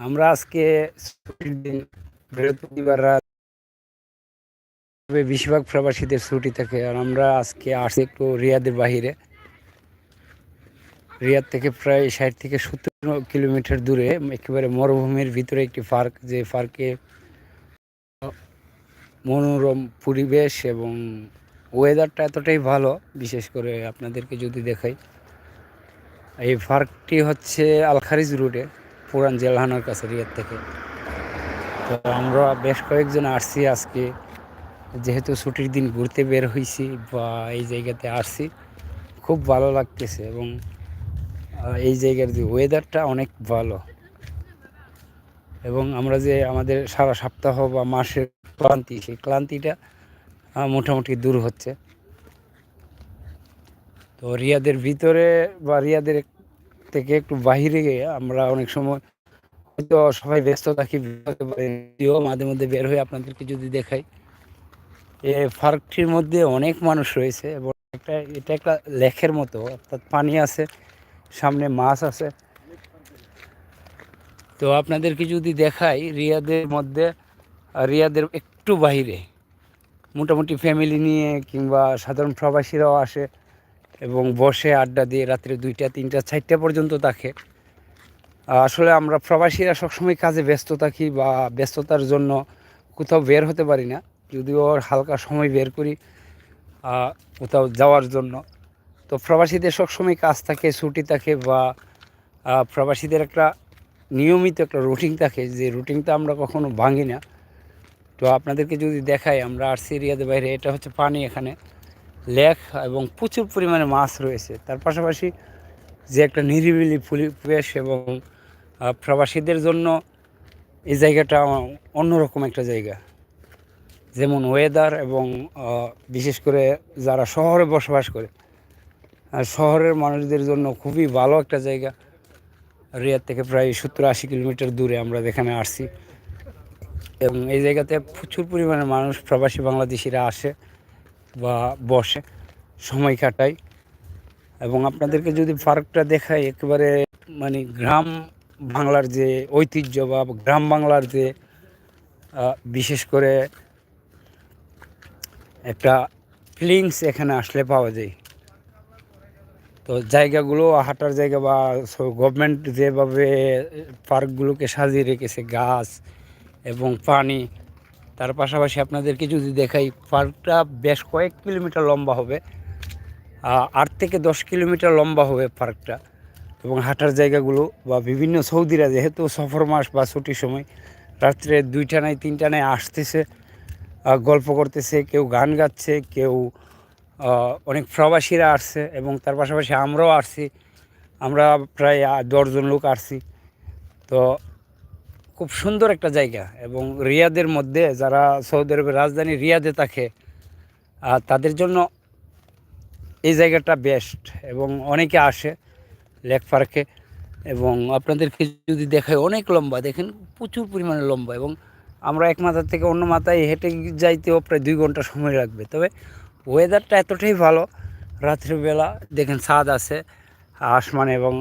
আমরা আজকে ছুটির দিন বৃহস্পতিবার রাত বেশিরভাগ প্রবাসীদের ছুটি থাকে আর আমরা আজকে আসছি একটু রিয়াদের বাহিরে। রিয়াদ থেকে প্রায় ষাট থেকে সত্তর কিলোমিটার দূরে, একেবারে মরুভূমির ভিতরে একটি পার্ক, যে পার্কে মনোরম পরিবেশ এবং ওয়েদারটা এতটাই ভালো, বিশেষ করে আপনাদেরকে যদি দেখাই। এই পার্কটি হচ্ছে আলখারিজ রুটে পুরান জেলহানার কাছে রিয়াদ থেকে। তো আমরা বেশ কয়েকজন আসছি আজকে। যেহেতু ছুটির দিন ঘুরতে বের হয়েছি বা এই জায়গাতে আসছি, খুব ভালো লাগতেছে এবং এই জায়গার যে ওয়েদারটা অনেক ভালো। এবং আমরা যে আমাদের সারা সপ্তাহ বা মাসের ক্লান্তি, সেই ক্লান্তিটা মোটামুটি দূর হচ্ছে। তো রিয়াদের ভিতরে বা রিয়াদের থেকে একটু বাহিরে গিয়ে আমরা অনেক সময় হয়তো সবাই ব্যস্ত থাকি মাঝে মধ্যে বের হয়ে আপনাদেরকে যদি দেখাই। এ পার্কটির মধ্যে অনেক মানুষ রয়েছে এবং একটা, এটা একটা লেকের মতো, অর্থাৎ পানি আছে, সামনে মাছ আছে। তো আপনাদেরকে যদি দেখাই, রিয়াদের মধ্যে, রিয়াদের একটু বাইরে মোটামুটি ফ্যামিলি নিয়ে কিংবা সাধারণ প্রবাসীরাও আসে। এবং বসে আড্ডা দিয়ে রাত্রে দুইটা, তিনটা, চারটা পর্যন্ত থাকে। আসলে আমরা প্রবাসীরা সবসময় কাজে ব্যস্ত থাকি বা ব্যস্ততার জন্য কোথাও বের হতে পারি না। যদিও হালকা সময় বের করি কোথাও যাওয়ার জন্য। তো প্রবাসীদের সবসময় কাজ থাকে, ছুটি থাকে বা প্রবাসীদের একটা নিয়মিত একটা রুটিন থাকে, যে রুটিনটা আমরা কখনো ভাঙি না। তো আপনাদেরকে যদি দেখাই, আমরা আরসি এরিয়াতে বাইরে, এটা হচ্ছে পানি এখানে। লেক এবং প্রচুর পরিমাণে মাছ রয়েছে। তার পাশাপাশি যে একটা নিরিবিলি পরিবেশ এবং প্রবাসীদের জন্য এই জায়গাটা অন্যরকম একটা জায়গা। যেমন ওয়েদার এবং বিশেষ করে যারা শহরে বসবাস করে, আর শহরের মানুষদের জন্য খুবই ভালো একটা জায়গা। রিয়ার থেকে প্রায় সত্তর আশি কিলোমিটার দূরে আমরা যেখানে আসছি। এবং এই জায়গাতে প্রচুর পরিমাণে মানুষ, প্রবাসী বাংলাদেশিরা আসে। বা বসে, সময় কাটায় এবং আপনাদেরকে যদি পার্কটা দেখাই, একেবারে মানে গ্রাম বাংলার যে ঐতিহ্য বা গ্রাম বাংলার যে বিশেষ করে একটা ফিলিংস এখানে আসলে পাওয়া যায়। তো জায়গাগুলো, হাঁটার জায়গা বা গভর্নমেন্ট যেভাবে পার্কগুলোকে সাজিয়ে রেখেছে, গাছ এবং পানি তার পাশাপাশি আপনাদেরকে যদি দেখাই, পার্কটা বেশ কয়েক কিলোমিটার লম্বা হবে আট থেকে দশ কিলোমিটার লম্বা হবে পার্কটা এবং হাঁটার জায়গাগুলো বা বিভিন্ন সৌদিরা যেহেতু সফর মাস বা ছুটির সময়, রাত্রে দুইটা নাই, তিনটা নাই আসতেছে গল্প করতেছে, কেউ গান গাচ্ছে, কেউ অনেক প্রবাসীরা আসছে এবং তার পাশাপাশি আমরাও আসছি। আমরা প্রায় দশজন লোক আসছি। তো খুব সুন্দর একটা জায়গা এবং রিয়াদের মধ্যে যারা সৌদি আরবের রাজধানী রিয়াদে থাকে আর তাদের জন্য এই জায়গাটা বেস্ট এবং অনেকে আসে লেক পার্কে এবং আপনাদেরকে যদি দেখায় অনেক লম্বা, দেখেন প্রচুর পরিমাণে লম্বা এবং আমরা এক মাথার থেকে অন্য মাথায় হেঁটে যাইতেও প্রায় দুই ঘণ্টা সময় লাগবে। তবে ওয়েদারটা এতটাই ভালো, রাত্রিবেলা দেখেন ছাদ আছে, আসমান এবং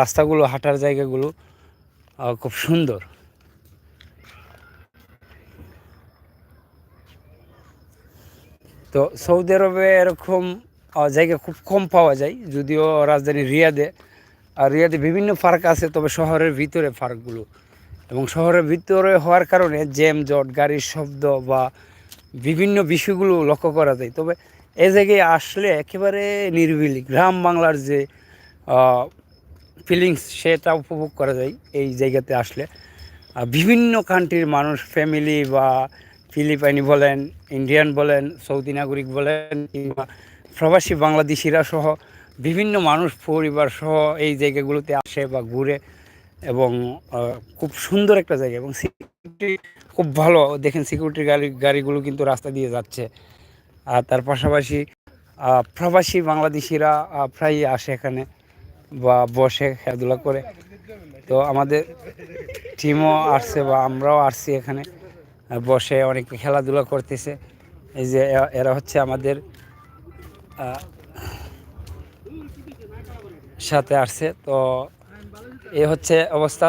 রাস্তাগুলো, হাঁটার জায়গাগুলো খুব সুন্দর। তো সৌদি আরবে এরকম জায়গা খুব কম পাওয়া যায়, যদিও রাজধানী রিয়াদে। আর রিয়াদে বিভিন্ন ফার্ক আছে, তবে শহরের ভিতরে ফার্কগুলো এবং শহরের ভিতরে হওয়ার কারণে জ্যাম, জট, গাড়ির শব্দ বা বিভিন্ন বিষয়গুলো লক্ষ্য করা যায়। তবে এই জায়গায় আসলে একেবারে নিরিবিলি, গ্রাম বাংলার যে ফিলিংস সেটা উপভোগ করা যায় এই জায়গাতে আসলে। বিভিন্ন কান্ট্রির মানুষ ফ্যামিলি বা ফিলিপাইনি বলেন, ইন্ডিয়ান বলেন, সৌদি নাগরিক বলেন, কিংবা প্রবাসী বাংলাদেশিরা সহ বিভিন্ন মানুষ পরিবার সহ এই জায়গাগুলোতে আসে বা ঘুরে এবং খুব সুন্দর একটা জায়গা এবং সিকিউরিটি খুব ভালো। দেখেন সিকিউরিটি গাড়ি, গাড়িগুলো কিন্তু রাস্তা দিয়ে যাচ্ছে। আর তার পাশাপাশি প্রবাসী বাংলাদেশিরা প্রায়ই আসে এখানে বা বসে খেলাধুলা করে। তো আমাদের টিমও আসছে বা আমরাও আসছি এখানে। বসে অনেকে খেলাধুলা করতেছে। এই যে এরা হচ্ছে আমাদের সাথে আসছে। তো এ হচ্ছে অবস্থা।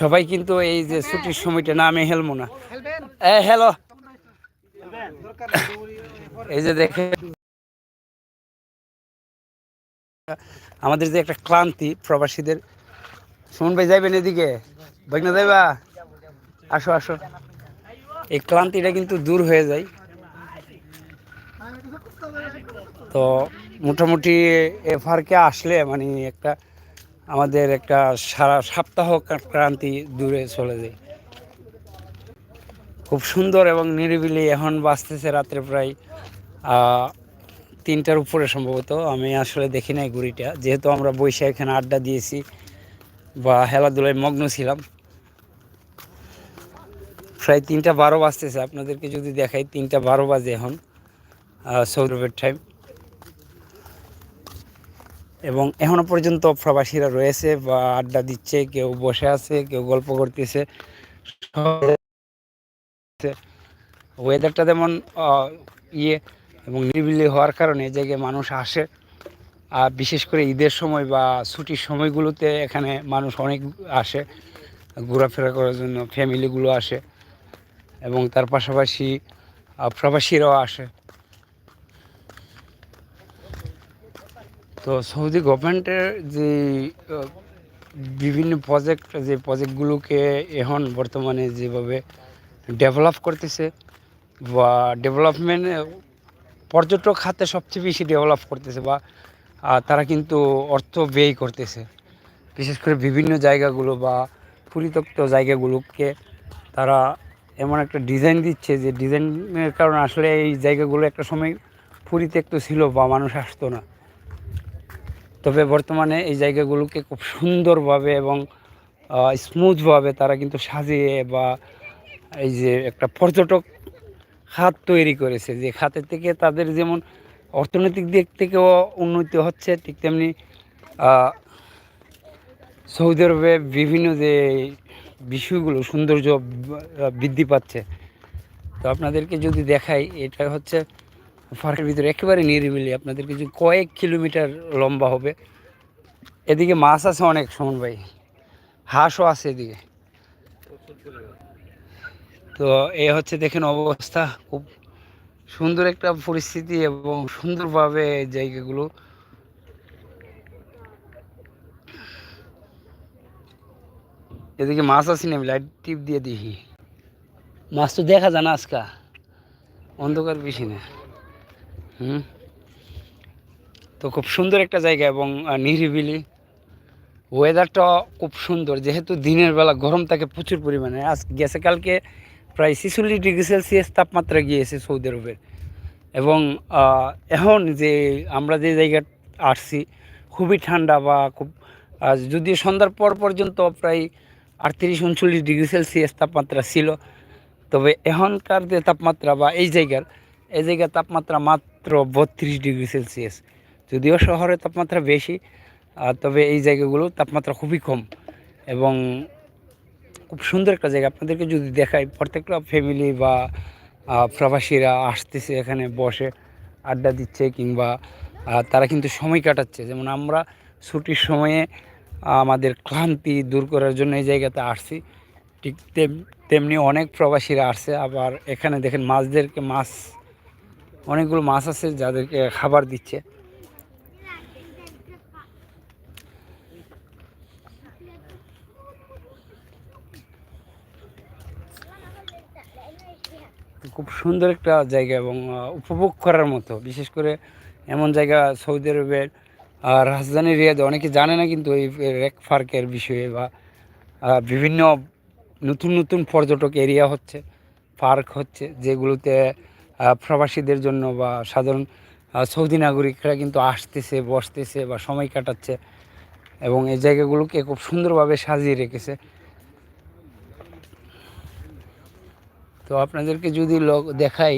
সবাই কিন্তু এই যে ছুটির সময়টা না, আমি হেলবো না। হ্যালো এই যে দেখে আমাদের যে একটা ক্লান্তি প্রবাসীদের। সুমন ভাই, যাইবেন এদিকে? না যাইবা? আসো আসো। এই ক্লান্তিটা কিন্তু দূর হয়ে যায়। তো মোটামুটি এফারকে আসলে মানে একটা আমাদের একটা সারা সপ্তাহ ক্রান্তি দূরে চলে যায়। খুব সুন্দর এবং নিরিবিলি এখন বাঁচতেছে রাত্রে প্রায় তিনটার উপরে সম্ভবত। আমি আসলে দেখি নাই ঘুড়িটা। যেহেতু আমরা বৈশাখ এখানে আড্ডা দিয়েছি বা খেলাধুলায় মগ্ন ছিলাম প্রায় তিনটা বারো বাজতেছে। আপনাদেরকে যদি দেখাই, তিনটা বারো বাজে এখন আরবের টাইম এবং এখনও পর্যন্ত প্রবাসীরা রয়েছে বা আড্ডা দিচ্ছে, কেউ বসে আছে, কেউ গল্প করতেছে। ওয়েদারটা যেমন ইয়ে এবং নিরিবিলি হওয়ার কারণে এই জায়গায় মানুষ আসে। আর বিশেষ করে ঈদের সময় বা ছুটির সময়গুলোতে এখানে মানুষ অনেক আসে, ঘোরাফেরা করার জন্য ফ্যামিলিগুলো আসে। এবং তার পাশাপাশি প্রবাসীরাও আসে। তো সৌদি গভর্নমেন্টের যে বিভিন্ন প্রজেক্ট যে প্রজেক্টগুলোকে এখন বর্তমানে যেভাবে ডেভেলপ করতেছে বা ডেভেলপমেন্ট পর্যটক খাতে সবচেয়ে বেশি ডেভেলপ করতেছে বা তারা কিন্তু অর্থ ব্যয় করতেছে। বিশেষ করে বিভিন্ন জায়গাগুলো বা পরিত্যক্ত জায়গাগুলোকে তারা এমন একটা ডিজাইন দিচ্ছে যে ডিজাইনের কারণে আসলে এই জায়গাগুলো একটা সময় পরিত্যক্ত ছিল বা মানুষ আসতো না। তবে বর্তমানে এই জায়গাগুলোকে খুব সুন্দরভাবে এবং স্মুথভাবে তারা কিন্তু সাজিয়ে বা এই যে একটা পর্যটক খাত তৈরি করেছে যে খাতের থেকে তাদের যেমন অর্থনৈতিক দিক থেকেও উন্নতি হচ্ছে, ঠিক তেমনি সৌদি আরবে বিভিন্ন যে বিষয়গুলো, সৌন্দর্য বৃদ্ধি পাচ্ছে। তো আপনাদেরকে যদি দেখাই, এটা হচ্ছে পার্কের ভিতরে একেবারে নিরিবিলি। আপনাদেরকে যদি কয়েক কিলোমিটার লম্বা হবে। এদিকে মাছ আছে অনেক, সমন ভাই। হাঁসও আছে এদিকে। তো এ হচ্ছে দেখেন অবস্থা, খুব সুন্দর একটা পরিস্থিতি এবং সুন্দরভাবে জায়গাগুলো এদিকে মাছ আছে না আমি লাইট টিপ দিয়ে দেখি মাছ তো দেখা যায় না আজকা। অন্ধকার বেশি না। হুম? তো খুব সুন্দর একটা জায়গা এবং নিরিবিলি। ওয়েদারটা খুব সুন্দর যেহেতু দিনের বেলা গরম থাকে প্রচুর পরিমাণে। আজ গেছে কালকে প্রায় ছেচল্লিশ ডিগ্রি সেলসিয়াস তাপমাত্রা গিয়েছে সৌদি আরবের। এবং এখন যে আমরা যে জায়গা আসছি খুবই ঠান্ডা বা খুব যদিও সন্ধ্যার পর পর্যন্ত প্রায় আটত্রিশ উনচল্লিশ ডিগ্রি সেলসিয়াস তাপমাত্রা ছিল। তবে এখনকার যে তাপমাত্রা বা এই জায়গার এই জায়গার তাপমাত্রা মাত্র বত্রিশ ডিগ্রি সেলসিয়াস। যদিও শহরে তাপমাত্রা বেশি তবে এই জায়গাগুলো তাপমাত্রা খুবই কম এবং খুব সুন্দর একটা জায়গা। আপনাদেরকে যদি দেখাই প্রত্যেকটা ফ্যামিলি বা প্রবাসীরা আসতেছে এখানে বসে আড্ডা দিচ্ছে কিংবা তারা কিন্তু সময় কাটাচ্ছে। যেমন আমরা ছুটির সময়ে আমাদের ক্লান্তি দূর করার জন্য এই জায়গাতে আসছি। ঠিক তেম- তেমনি অনেক প্রবাসীরা আসছে, আবার এখানে দেখেন মাছদেরকে মাছ, অনেকগুলো মাছ আছে যাদেরকে খাবার দিচ্ছে। খুব সুন্দর একটা জায়গা এবং উপভোগ করার মতো, বিশেষ করে এমন জায়গা সৌদি আরবের আহ, রাজধানী রিয়াদে অনেকে জানে না কিন্তু এই রেক ফার্কের বিষয়ে বা বিভিন্ন নতুন নতুন পর্যটক এরিয়া হচ্ছে পার্ক হচ্ছে যেগুলোতে প্রবাসীদের জন্য বা সাধারণ সৌদি নাগরিকরা কিন্তু আসতেছে বসতেছে বা সময় কাটাচ্ছে এবং এই জায়গাগুলোকে খুব সুন্দরভাবে সাজিয়ে রেখেছে। তো আপনাদেরকে যদি দেখাই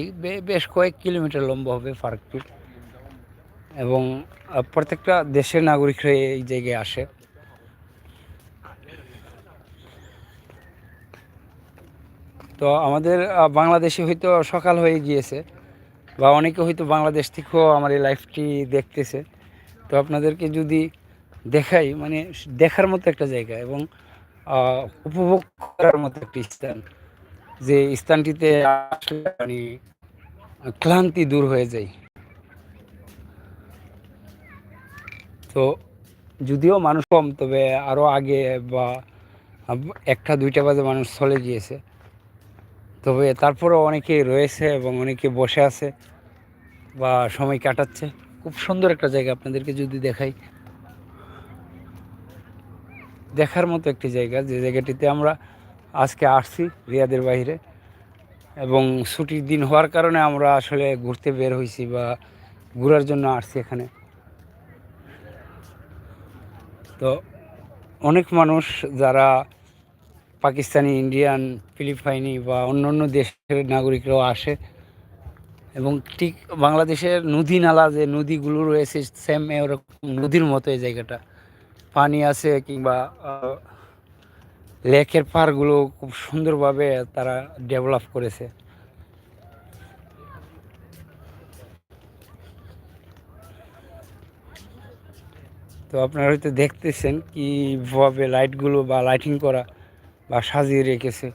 বেশ কয়েক কিলোমিটার লম্বা হবে পার্কটি এবং প্রত্যেকটা দেশের নাগরিকরা এই জায়গায় আসে। তো আমাদের বাংলাদেশে হয়তো সকাল হয়ে গিয়েছে, বা অনেকে হয়তো বাংলাদেশ থেকেও আমার এই লাইফটি দেখতেছে। তো আপনাদেরকে যদি দেখাই মানে দেখার মতো একটা জায়গা এবং উপভোগ করার মতো একটি স্থান, যে স্থানটিতে আসলে মানে ক্লান্তি দূর হয়ে যায় তো যদিও মানুষ কম, তবে আরও আগে বা একটা, দুইটা বাজে মানুষ চলে গিয়েছে। তবে তারপরেও অনেকে রয়েছে এবং অনেকে বসে আছে বা সময় কাটাচ্ছে। খুব সুন্দর একটা জায়গা আপনাদেরকে যদি দেখাই। দেখার মতো একটি জায়গা, যে জায়গাটিতে আমরা আজকে আসছি রিয়াদের বাইরে। এবং ছুটির দিন হওয়ার কারণে আমরা আসলে ঘুরতে বের হয়েছি বা ঘোরার জন্য আসছি এখানে। তো অনেক মানুষ যারা পাকিস্তানি, ইন্ডিয়ান, ফিলিপাইনি বা অন্য অন্য দেশের নাগরিকরাও আসে এবং ঠিক বাংলাদেশের নদী নালা যে নদীগুলো রয়েছে সেম এরকম নদীর মতো এই জায়গাটা। পানি আছে কিংবা লেকের পাড়গুলো খুব সুন্দরভাবে তারা ডেভেলপ করেছে। তো আপনারা হয়তো দেখতেছেন কীভাবে লাইটগুলো বা লাইটিং করা বা সাজিয়ে রেখেছে।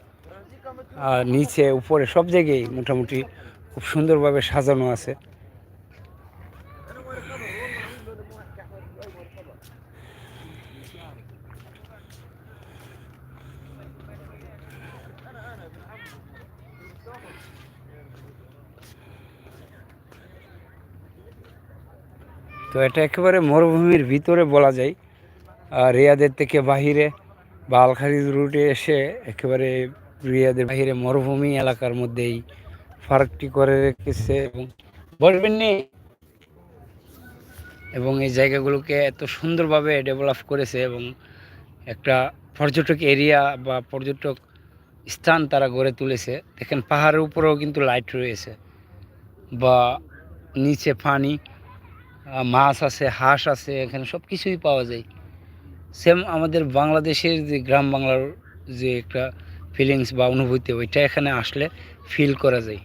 আর নিচে, উপরে সব জায়গায় মোটামুটি খুব সুন্দরভাবে সাজানো আছে। তো এটা একেবারে মরুভূমির ভিতরে বলা যায়। আর রিয়াদের থেকে বাহিরে বা আলখারিজ রুটে এসে একেবারে রিয়াদের বাহিরে মরুভূমি এলাকার মধ্যেই ফারাকটি করে রেখেছে এবং বলবেননি? এবং এই জায়গাগুলোকে এত সুন্দরভাবে ডেভেলপ করেছে এবং একটা পর্যটক এরিয়া বা পর্যটক স্থান তারা গড়ে তুলেছে। দেখেন পাহাড়ের উপরেও কিন্তু লাইট রয়েছে বা নিচে পানি মাছ আছে, হাঁস আছে, এখানে সব কিছুই পাওয়া যায়। সেম আমাদের বাংলাদেশের যে গ্রাম বাংলার যে একটা ফিলিংস বা অনুভূতি, ওইটা এখানে আসলে ফিল করা যায়।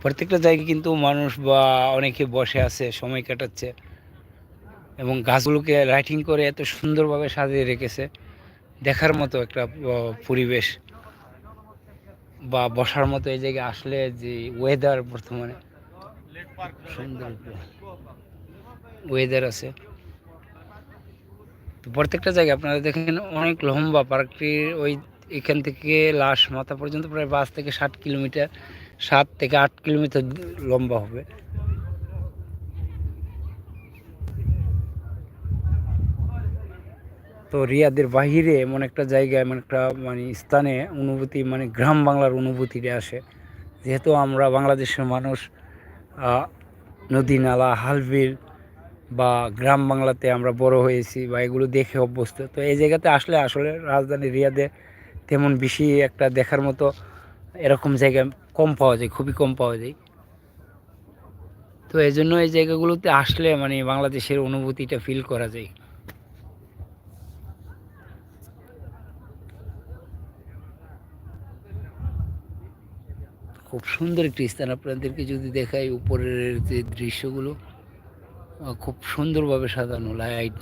প্রত্যেকটা জায়গায় কিন্তু মানুষ বা অনেকে বসে আছে, সময় কাটাচ্ছে এবং গাছগুলোকে লাইটিং করে এত সুন্দরভাবে সাজিয়ে রেখেছে। দেখার মতো একটা পরিবেশ বা বসার মতো এই জায়গায় আসলে যে ওয়েদার বর্তমানে। ওয়েদার আছে। তো প্রত্যেকটা জায়গায় আপনারা দেখেন অনেক লম্বা পার্কটির ওই এখান থেকে লাশ মাথা পর্যন্ত প্রায় পাঁচ থেকে ষাট কিলোমিটার, সাত থেকে আট কিলোমিটার লম্বা হবে। তো রিয়াদের বাহিরে এমন একটা জায়গা, এমন একটা মানে স্থানে অনুভূতি মানে গ্রাম বাংলার অনুভূতিটা আসে। যেহেতু আমরা বাংলাদেশের মানুষ নদী নালা হালবিল বা গ্রাম বাংলাতে আমরা বড় হয়েছি বা এগুলো দেখে অভ্যস্ত। তো এই জায়গাতে আসলে আসলে রাজধানী রিয়াদে তেমন বেশি একটা দেখার মতো এরকম জায়গা কম পাওয়া যায়, খুবই কম পাওয়া যায়। তো এই জন্য এই জায়গাগুলোতে আসলে মানে বাংলাদেশের অনুভূতিটা ফিল করা যায়। খুব সুন্দর একটি স্থান। আপনাদেরকে যদি দেখাই উপরের যে দৃশ্যগুলো খুব সুন্দরভাবে সাজানো লাইট।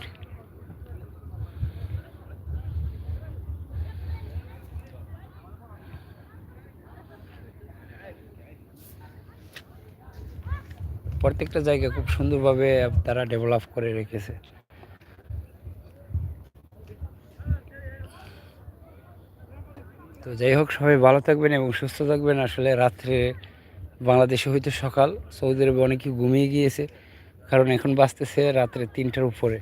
প্রত্যেকটা জায়গা খুব সুন্দরভাবে তারা ডেভেলপ করে রেখেছে। তো যাই হোক, সবাই ভালো থাকবেন এবং সুস্থ থাকবেন। আসলে রাত্রে বাংলাদেশে হয়তো সকাল, সৌদি আরবে অনেকে ঘুমিয়ে গিয়েছে, কারণ এখন বাঁচতেছে রাত্রে তিনটার উপরে।